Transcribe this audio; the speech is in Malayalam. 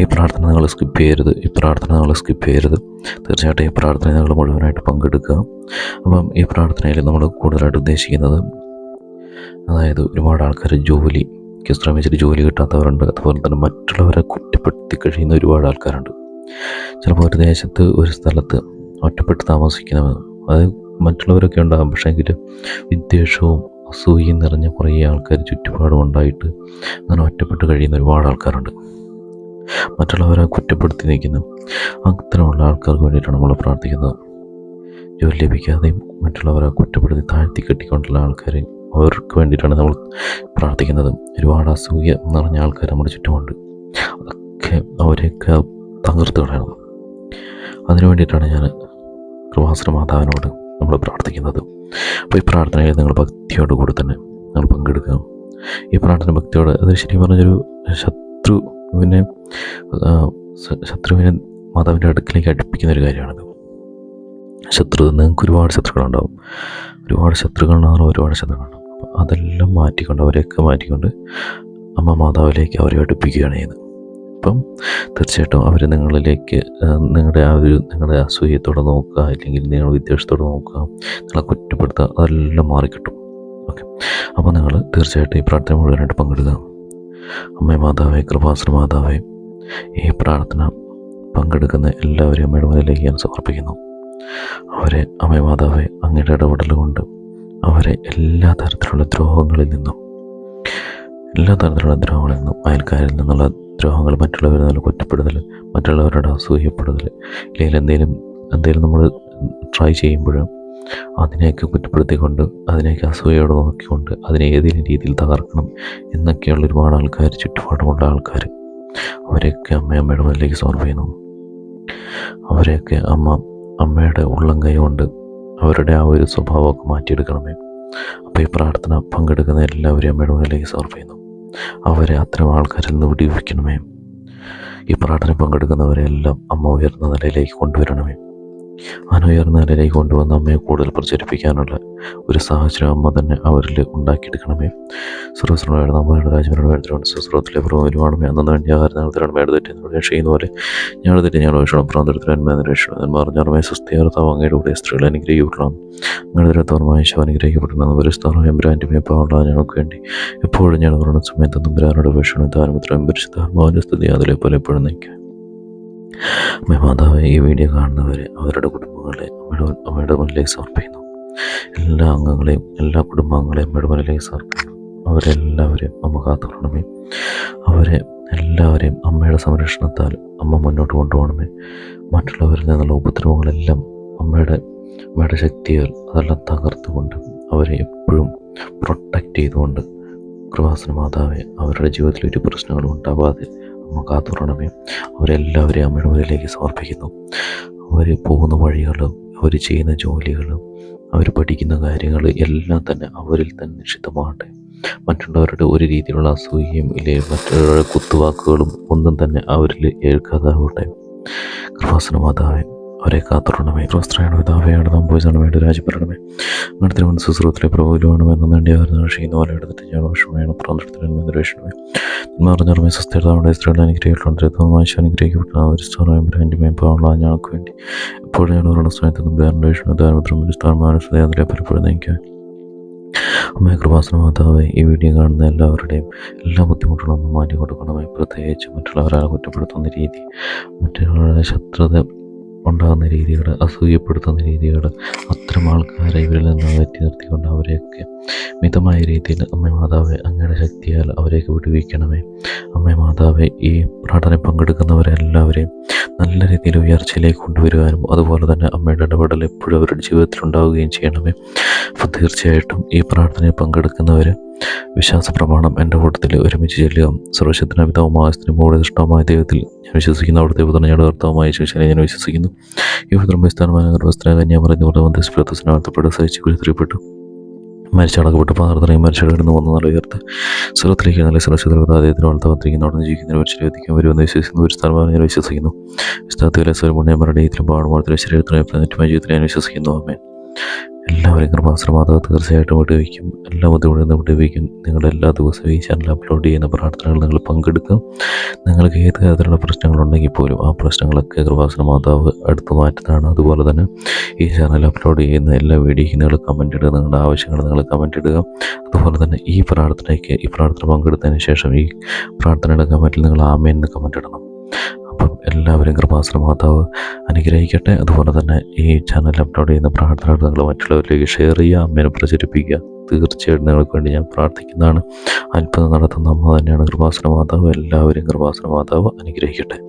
ഈ പ്രാർത്ഥന നിങ്ങൾ സ്കിപ്പ് ചെയ്യരുത്. ഈ പ്രാർത്ഥന നിങ്ങൾ സ്കിപ്പ് ചെയ്യരുത്. തീർച്ചയായിട്ടും ഈ പ്രാർത്ഥന നിങ്ങൾ മുഴുവനായിട്ട് പങ്കെടുക്കുക. അപ്പം ഈ പ്രാർത്ഥനയിൽ നമ്മൾ കൂടുതലായിട്ട് ഉദ്ദേശിക്കുന്നത് അതായത് ഒരുപാട് ആൾക്കാർ ജോലിക്ക് ശ്രമിച്ചിട്ട് ജോലി കിട്ടാത്തവരുണ്ട്. അതുപോലെ തന്നെ മറ്റുള്ളവരെ കുറ്റപ്പെടുത്തി കഴിയുന്ന ഒരുപാട് ആൾക്കാരുണ്ട്. ചിലപ്പോൾ ഒരു ദേശത്ത് ഒരു സ്ഥലത്ത് ഒറ്റപ്പെട്ട് താമസിക്കുന്നവർ അത് മറ്റുള്ളവരൊക്കെ ഉണ്ടാകും. പക്ഷേ എങ്കിൽ വിദ്വേഷവും അസൂയയും നിറഞ്ഞ കുറേ ആൾക്കാർ ചുറ്റുപാടും ഉണ്ടായിട്ട് അങ്ങനെ ഒറ്റപ്പെട്ട് കഴിയുന്ന ഒരുപാട് ആൾക്കാരുണ്ട്. മറ്റുള്ളവരെ കുറ്റപ്പെടുത്തി നിൽക്കുന്ന. അത്തരമുള്ള ആൾക്കാർക്ക് വേണ്ടിയിട്ടാണ് നമ്മൾ പ്രാർത്ഥിക്കുന്നത്. ജോലി ലഭിക്കാതെയും മറ്റുള്ളവരെ കുറ്റപ്പെടുത്തി താഴ്ത്തി കെട്ടിക്കൊണ്ടുള്ള ആൾക്കാർ അവർക്ക് വേണ്ടിയിട്ടാണ് നമ്മൾ പ്രാർത്ഥിക്കുന്നത്. ഒരുപാട് അസൂയ നിറഞ്ഞ ആൾക്കാർ നമ്മുടെ ചുറ്റുമുണ്ട്. അതൊക്കെ അവരെയൊക്കെ തകർത്ത് കളയണം. അതിനു വേണ്ടിയിട്ടാണ് ഞാൻ കൃപാസന മാതാവിനോട് നമ്മൾ പ്രാർത്ഥിക്കുന്നത്. അപ്പോൾ ഈ പ്രാർത്ഥനയിൽ നിങ്ങൾ ഭക്തിയോട് കൂടി തന്നെ നിങ്ങൾ പങ്കെടുക്കുക. ഈ പ്രാർത്ഥന ഭക്തിയോട് അത് ശരിക്കും പറഞ്ഞൊരു ശത്രുവിനെ ആ, ശ- ശത്രുവിനെ മാതാവിന്റെ അടുക്കിലേക്ക് അടുപ്പിക്കുന്ന ഒരു കാര്യമാണിത്. ശത്രു നിങ്ങൾക്ക് ഒരുപാട് ശത്രുക്കളുണ്ടാവും ഒരുപാട് ശത്രുക്കളുണ്ടാകുന്ന ഒരുപാട് ശത്രുക്കളുണ്ടാവും അതെല്ലാം മാറ്റിക്കൊണ്ട് അവരെയൊക്കെ മാറ്റിക്കൊണ്ട് അമ്മ മാതാവിലേക്ക് അവരെ അടുപ്പിക്കുകയാണ് ചെയ്യുന്നത്. അപ്പം തീർച്ചയായിട്ടും അവർ നിങ്ങളിലേക്ക് നിങ്ങളുടെ ആ ഒരു നിങ്ങളുടെ അസൂയത്തോടെ നോക്കുക അല്ലെങ്കിൽ നിങ്ങൾ വിദ്വേഷത്തോടെ നോക്കുക നിങ്ങളെ കുറ്റപ്പെടുത്തുക അതെല്ലാം മാറിക്കിട്ടും. ഓക്കെ. അപ്പോൾ നിങ്ങൾ തീർച്ചയായിട്ടും ഈ പ്രാർത്ഥന മുഴുവനായിട്ട് പങ്കെടുക്കുക. അമ്മ മാതാവേ കൃപാസന മാതാവേ ഈ പ്രാർത്ഥന പങ്കെടുക്കുന്ന എല്ലാവരെയും അമ്മയുടെ മുന്നിലേക്ക് ഞാൻ സമർപ്പിക്കുന്നു. അവരെ അമ്മ മാതാവെ അങ്ങയുടെ ഇടപെടൽ കൊണ്ട് അവരെ എല്ലാ തരത്തിലുള്ള ദ്രോഹങ്ങളിൽ നിന്നും എല്ലാ തരത്തിലുള്ള ദ്രോഹങ്ങളിൽ നിന്നും അയൽക്കാരിൽ നിന്നുള്ള ദ്രോഹങ്ങൾ മറ്റുള്ളവരിൽ നിന്നുള്ള കുറ്റപ്പെടുതൽ മറ്റുള്ളവരുടെ അസൂയപ്പെടുതൽ ഇല്ലെങ്കിൽ എന്തെങ്കിലും എന്തെങ്കിലും നമ്മൾ ട്രൈ ചെയ്യുമ്പോഴും അതിനെയൊക്കെ കുറ്റപ്പെടുത്തിക്കൊണ്ട് അതിനെയൊക്കെ അസൂയയോടെ നോക്കിക്കൊണ്ട് അതിനെ ഏതെങ്കിലും രീതിയിൽ തകർക്കണം എന്നൊക്കെയുള്ള ഒരുപാട് ആൾക്കാർ ചുറ്റുപാടുമുള്ള ആൾക്കാർ അവരെയൊക്കെ അമ്മയമ്മയുടെ മുന്നിലേക്ക് സോൾവ് ചെയ്യുന്നു അവരെയൊക്കെ അമ്മ അമ്മയുടെ ഉള്ളം കൈ കൊണ്ട് അവരുടെ ആ ഒരു സ്വഭാവമൊക്കെ മാറ്റിയെടുക്കണമേ. അപ്പോൾ ഈ പ്രാർത്ഥന പങ്കെടുക്കുന്ന എല്ലാവരെയും അമ്മയുടെ മുന്നിലേക്ക് സോൾവ് ചെയ്യുന്നു അവരെ അത്തരം ആൾക്കാരിൽ നിന്ന് വിടിവിക്കണമേ. ഈ പ്രാർത്ഥന പങ്കെടുക്കുന്നവരെല്ലാം അമ്മ ഉയർന്ന നിലയിലേക്ക് കൊണ്ടുവരണമേ. അങ്ങനെ ഉയർന്ന നിലയിലേക്ക് കൊണ്ടുവന്ന് അമ്മയെ കൂടുതൽ പ്രചരിപ്പിക്കാനുള്ള ഒരു സാഹചര്യം അമ്മ തന്നെ അവരിൽ ഉണ്ടാക്കിയെടുക്കണമേ. സർവസ്വരുടെ അമ്മയുടെ രാജ്യങ്ങളുടെ വേണ്ടത്തിലാണ് സുസ്രോത്തിലെ പ്രഭുവാണമേ അന്നു വേണ്ടി ആഹാരം വേണ്ട തെറ്റി രക്ഷിക്കുന്ന പോലെ ഞങ്ങളുടെ തെറ്റി ഞങ്ങൾ വീക്ഷണം പ്രാന്തരത്തിനും രക്ഷണം പറഞ്ഞാലുമായി സുസ്ഥിരത്താവ് അങ്ങയുടെ കൂടെ സ്ത്രീകൾ അനുഗ്രഹിക്കപ്പെടണം. ഞങ്ങളുടെ ദുരത്തോർമായ ശവ അനുഗ്രഹിക്കപ്പെടണം ഒരു സ്ഥാനം എംബ്രാന്റെ മേപ്പാവുള്ള ഞങ്ങൾക്ക് വേണ്ടി എപ്പോഴും ഞാൻ പറഞ്ഞ സമയത്ത് നമ്പരാനോട് വീക്ഷണം താരമിത്രം പരിശുദ്ധാത്മാവിന്റെ സ്ഥിതി അതിലെ എപ്പോഴും നിൽക്കുക അമ്മ മാതാവ് ഈ വീഡിയോ കാണുന്നവരെ അവരുടെ കുടുംബങ്ങളെ അമ്മയുടെ മുന്നിലേക്ക് സമർപ്പിക്കുന്നു. എല്ലാ അംഗങ്ങളെയും എല്ലാ കുടുംബാംഗങ്ങളെയും അമ്മയുടെ മുന്നിലേക്ക് സമർപ്പിക്കുന്നു. അവരെല്ലാവരെയും അമ്മ കാത്തുകൊള്ളണമേ. അവരെ എല്ലാവരെയും അമ്മയുടെ സംരക്ഷണത്താൽ അമ്മ മുന്നോട്ട് കൊണ്ടുപോകണമേ. മറ്റുള്ളവരിൽ നിന്നുള്ള ഉപദ്രവങ്ങളെല്ലാം അമ്മയുടെ അമ്മയുടെ ശക്തിയാൽ അതെല്ലാം തകർത്തുകൊണ്ട് അവരെ എപ്പോഴും പ്രൊട്ടക്റ്റ് ചെയ്തുകൊണ്ട് കൃപാസന മാതാവെ അവരുടെ ജീവിതത്തിൽ ഒരു പ്രശ്നങ്ങളും ഉണ്ടാവാതെ കാത്തുറണമേ. അവരെല്ലാവരെയും അമ്മയുടെ സമർപ്പിക്കുന്നു. അവർ പോകുന്ന വഴികളും അവർ ചെയ്യുന്ന ജോലികളും അവർ പഠിക്കുന്ന കാര്യങ്ങൾ എല്ലാം തന്നെ അവരിൽ തന്നെ നിക്ഷിതമാകട്ടെ മറ്റുള്ളവരുടെ ഒരു രീതിയിലുള്ള അസൂയയും ഇല്ലെങ്കിൽ മറ്റുള്ളവരുടെ കുത്തുവാക്കുകളും ഒന്നും തന്നെ അവരിൽ ഏൽക്കാതാവട്ടെ. കൃപാസന മാതാവേ അവരെ കാത്തുറണമേ. ക്രോസ്ത്രയാണ് പിതാവയാണ് നമ്പോയിസാണ് വേണ്ട രാജ്യപ്പെടണമേ അങ്ങനെ തിരുവനന്തപുരം സുശ്രൂത്തിലെ പ്രഭുവിലുമാണ് വേണ്ടി അവർ ചെയ്യുന്ന പോലെ എടുത്തിട്ട് ഞാൻ വിഷമയാണ് പ്രാന്തത്തിന് രക്ഷണമേ നിറഞ്ഞറമേ സുസ്ഥിരതാവുടെ സ്ത്രീകളെ അനുഗ്രഹിക്കുന്നുണ്ട് മനുഷ്യ അനുഗ്രഹിക്കപ്പെട്ട ഒരു സ്ഥാനം എന്റെ മേപ്പാവുള്ള ഞങ്ങൾക്ക് വേണ്ടി എപ്പോഴും പറയുന്ന സമയത്ത് നമ്പ്യാറിന്റെ വിഷ്ണു ദാരിദ്ര്യം ഒരു സ്ഥാനമാനസത അതിലെ പലപ്പോഴും നയിക്കാൻ അമ്മയെ കൃപാസന മാതാവ് ഈ വീഡിയോ കാണുന്ന എല്ലാവരുടെയും എല്ലാ ബുദ്ധിമുട്ടുകളും മാറ്റി കൊടുക്കണമേ പ്രത്യേകിച്ച് മറ്റുള്ളവരെ കുറ്റപ്പെടുത്തുന്ന രീതി മറ്റുള്ളവരുടെ ശത്രുത ഉണ്ടാകുന്ന രീതികൾ അസൂയപ്പെടുത്തുന്ന രീതികൾ അത്തരം ആൾക്കാരെ ഇവരിൽ നിന്ന് വെറ്റി നിർത്തിക്കൊണ്ട് അവരെയൊക്കെ മിതമായ രീതിയിൽ അമ്മ മാതാവെ അങ്ങയുടെ ശക്തിയാൽ അവരെയൊക്കെ വിടുവിക്കണമേ. അമ്മ മാതാവെ ഈ പ്രാർത്ഥന പങ്കെടുക്കുന്നവരെ എല്ലാവരെയും നല്ല രീതിയിൽ ഉയർച്ചയിലേക്ക് കൊണ്ടുവരുവാനും അതുപോലെ തന്നെ അമ്മയുടെ ഇടപെടൽ എപ്പോഴും അവരുടെ ജീവിതത്തിൽ ഉണ്ടാവുകയും ചെയ്യണമേ. അപ്പോൾ തീർച്ചയായിട്ടും ഈ പ്രാർത്ഥനയിൽ പങ്കെടുക്കുന്നവർ വിശ്വാസ പ്രമാണം എന്റെ കൂട്ടത്തിൽ ഒരുമിച്ച് ചെല്ലുക സർവശക്തന പിതാവുമായ സ്ത്രീമോടെ ഇഷ്ടമായ ദൈവത്തിൽ ഞാൻ വിശ്വസിക്കുന്നു. അവിടുത്തെ പുത്രൻ ഞാൻ കർത്താവുമായ ശേഷം ഞാൻ വിശ്വസിക്കുന്നു. ഈ പുത്രം സ്ഥാനമായ ഗർഭസ്ഥന കന്യാ പറഞ്ഞുകൊണ്ട് വന്ധസ്പ്രത്തസ്നാർത്ഥപ്പെട്ട് സഹിച്ച് കുരുത്തിരിപ്പെട്ടു. മരിച്ചടക്കപ്പെട്ട്. പാർത്തറയും മരിച്ചടക്കിടുന്ന വന്ന് നല്ല ഉയർത്ത് നല്ല സുരക്ഷിതർക്കത്ത് അദ്ദേഹത്തിന് വളർത്താത്തിരിക്കുന്ന അവിടെ ജീവിക്കുന്ന ഒരു ശരീരത്തിക്കും വരുമെന്ന് വിശ്വസിക്കുന്നു. ഒരു സ്ഥലമാണ് ഞാൻ വിശ്വസിക്കുന്നു. വിസ്താത്തിലെ സ്വരമുണ്ണയമ്മയുടെ ഇതിലും പാടുമ്പോൾ ശരീരത്തിനെ ജീവിതത്തിൽ ഞാൻ വിശ്വസിക്കുന്നു. അമ്മേ എല്ലാവരും കൃപാസന മാതാവ് തീർച്ചയായിട്ടും വിടുവിക്കും. എല്ലാ ബുദ്ധിമുട്ടിൽ നിന്ന് വിടുവിക്കും. നിങ്ങൾ എല്ലാ ദിവസവും ഈ ചാനൽ അപ്ലോഡ് ചെയ്യുന്ന പ്രാർത്ഥനകൾ നിങ്ങൾ പങ്കെടുക്കും. നിങ്ങൾക്ക് ഏത് തരത്തിലുള്ള പ്രശ്നങ്ങളുണ്ടെങ്കിൽ പോലും ആ പ്രശ്നങ്ങളൊക്കെ കൃപാശ്രമാതാവ് മാതാവ് എടുത്തു മാറ്റുന്നതാണ്. അതുപോലെ തന്നെ ഈ ചാനൽ അപ്ലോഡ് ചെയ്യുന്ന എല്ലാ വീഡിയോയ്ക്കും നിങ്ങൾ കമന്റ് ഇടുക. നിങ്ങളുടെ ആവശ്യങ്ങൾ നിങ്ങൾ കമന്റ് ഇടുക. അതുപോലെ തന്നെ ഈ പ്രാർത്ഥനയ്ക്ക് ഈ പ്രാർത്ഥന പങ്കെടുത്തതിന് ശേഷം ഈ പ്രാർത്ഥനയുടെ കമന്റിൽ നിങ്ങൾ ആമേന്ന് കമന്റ് ഇടണം. അപ്പം എല്ലാവരും കൃപാസന മാതാവ് അനുഗ്രഹിക്കട്ടെ. അതുപോലെ തന്നെ ഈ ചാനൽ അപ്ലോഡ് ചെയ്യുന്ന പ്രാർത്ഥനകൾ മറ്റുള്ളവരിലേക്ക് ഷെയർ ചെയ്യുക അമ്മേനെ പ്രചരിപ്പിക്കുക. തീർച്ചയായിട്ടും നിങ്ങൾക്ക് വേണ്ടി ഞാൻ പ്രാർത്ഥിക്കുന്നതാണ്. അത്ഭുതം നടത്തുന്ന അമ്മ തന്നെയാണ് കൃപാസന മാതാവ്. എല്ലാവരും കൃപാസന മാതാവ് അനുഗ്രഹിക്കട്ടെ.